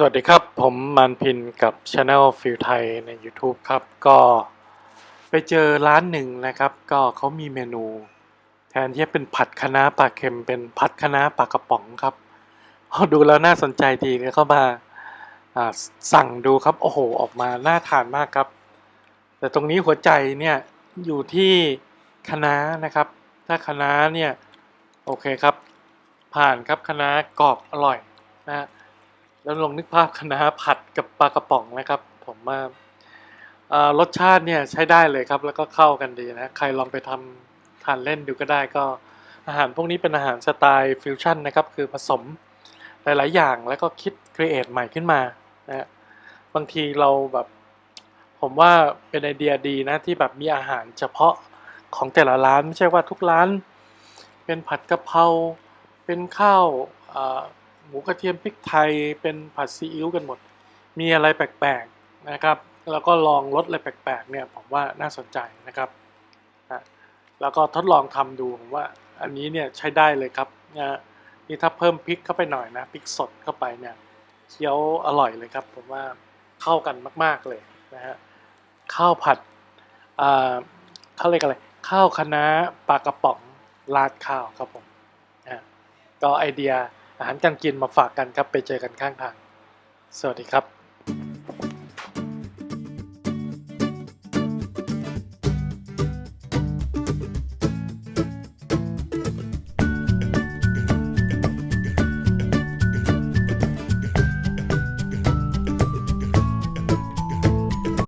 สวัสดีครับ ผมมันพินกับ Channel ฟิลไทยใน YouTube ครับ ก็ไปเจอร้านหนึ่งนะครับ ก็เขามีเมนู แทนที่จะเป็นผัดคะน้าปลาเค็มเป็นผัดคะน้าปลากระป๋องครับพอดูแล้วน่าสนใจดีก็เข้ามาอ่าสั่งดูครับ โอ้โห ออกมาน่าทานมากครับ แต่ตรงนี้หัวใจเนี่ยอยู่ที่คะน้านะครับ ถ้าคะน้าเนี่ย โอเคครับ ผ่านครับคะน้ากรอบอร่อยนะฮะ แล้วลองนึกภาพคะน้าผัดกับปลากระป๋องนะครับ ผมว่ารสชาติเนี่ยใช้ได้เลยครับ แล้วก็เข้ากันดีนะใครลองไปทำทานเล่นดูก็ได้ก็อาหารพวกนี้เป็นอาหารสไตล์ฟิวชั่นนะครับ คือผสมหลาย ๆ อย่างแล้วก็คิดครีเอทใหม่ขึ้นมานะบางทีเราแบบ ผมว่าเป็นไอเดียดีนะ ที่แบบมีอาหารเฉพาะของแต่ละร้าน ไม่ใช่ว่าทุกร้าน เป็นผัดกะเพราเป็นข้าวอ หมูกระเทียมพริกไทยเป็นผัดซีอิ๊วกันหมด มีอะไรแปลกๆนะครับ แล้วก็ลองรสอะไรแปลกๆเนี่ยผมว่าน่าสนใจนะครับแล้วก็ทดลองทำดูผมว่าอันนี้เนี่ยใช้ได้เลยครับนะนี่ถ้าเพิ่มพริกเข้าไปหน่อยนะพริกสดเข้าไปเนี่ยเคี้ยวอร่อยเลยครับ ผมว่าเข้ากันมาก ๆเลยนะฮะข้าวผัดอ่าเขาเรียกอะไรข้าวคะน้าปลากระป๋องราดข้าวครับผมนะฮะก็ไอเดีย อาหารการกินมาฝากกันครับ ไปเจอกันข้างทาง สวัสดีครับ